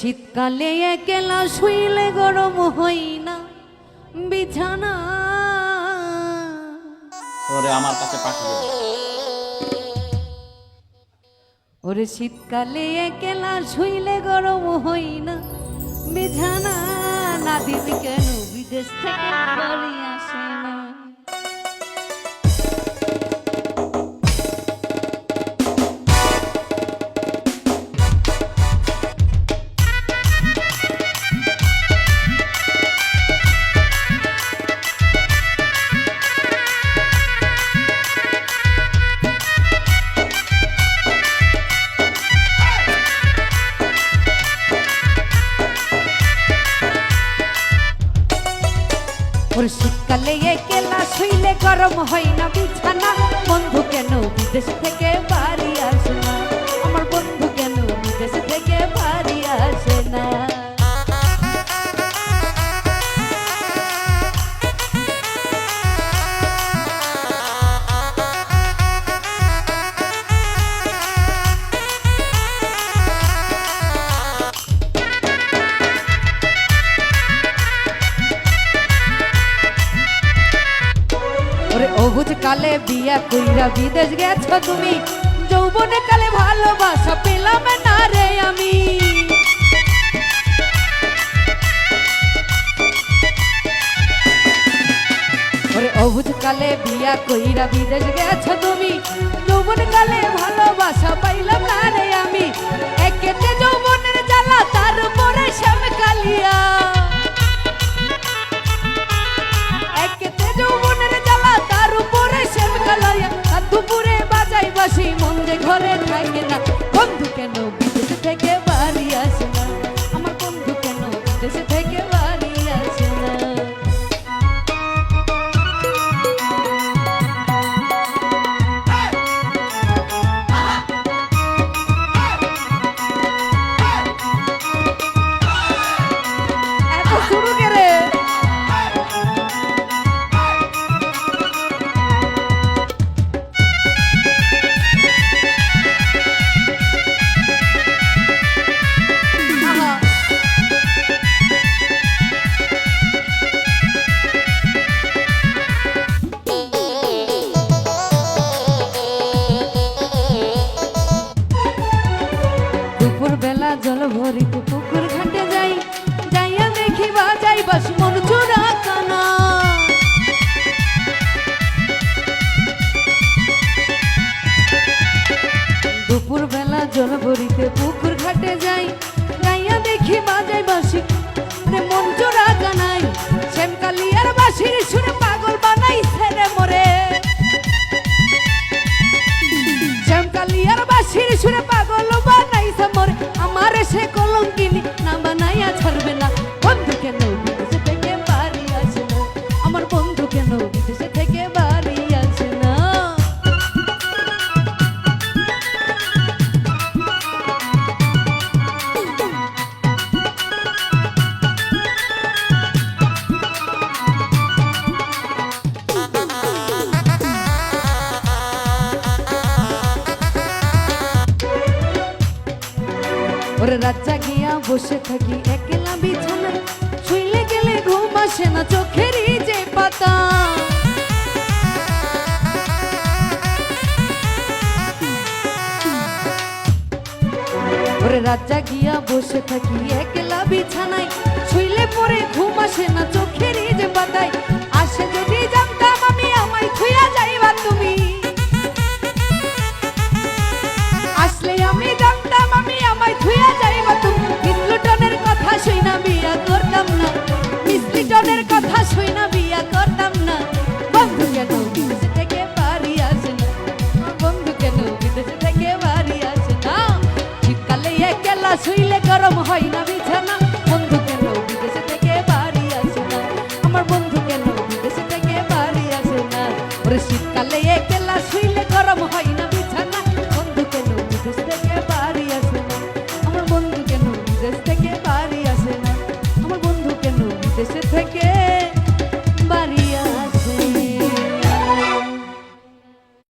শীতকালে একলা শুইলে গরম হই না। বিছানা। ওরে আমার কাছে পাঠিয়ে ওরে শীতকালে একলা শুইলে গরম হই না। বিছানা। দিবি কেন? বিদেশ থেকে বাড়ি আসে না। ওর শীতকালে একেলা শুইলে গরম হয় না বিছানা। বন্ধু কেন বিদেশ থেকে বাড়ি কালে বিয়া কইরা বিদেশ গেছো তুমি। যৌবনে কালে ভালোবাসা পেলাম না রে আমি। অবুজ কালে বিয়া কইরা বিদেশ গেছো তুমি। যৌবন কালে ভালোবাসা পাইলাম না রে আমি। একেতে যৌবনের জ্বালা তার ঘরে থাকে না। বন্ধু কেন বিদেশ থেকে বাড়ি আসে না? আমার বন্ধু কেন বিদেশ থেকে বাড়ি আসে না? এত শুরু পুকুর ঘাটে যাই, যাইয়া দেখি বাজাই বাস মন চোরা কানা। দুপুর বেলা জল ভরিতে পুকুর ঘাটে যাই, যাইয়া দেখি বাজাই বাসি মন চোরা কানাই। শ্যামকালিয়ার বাসির কলঙ্কিনি না বানাইয়া ছাড়বে না। ওরে রাজা গিয়া বসে থাকি, একলা বিছানায় শুইলে গেলে ঘুম আসে না, চোখেরই যে পাতা। ওরে রাজা গিয়া বসে থাকি, একলা বিছানায়। শুইলে পরে ঘুম আসে না, চোখেরই যে পাতায়। নরম হয় না বিছানা। বন্ধু কেন বিদেশে থেকে বাড়ি আসে না? আমার বন্ধু কেন বিদেশে থেকে বাড়ি আসে না? ওরে শীতকালে শুইলে গরম হয় না বিছানা। বন্ধু কেন বিদেশ থেকে বাড়ি আসে না? আমার বন্ধু কেন বিদেশ থেকে বাড়ি আসে না? আমার বন্ধু কেন বিদেশে থেকে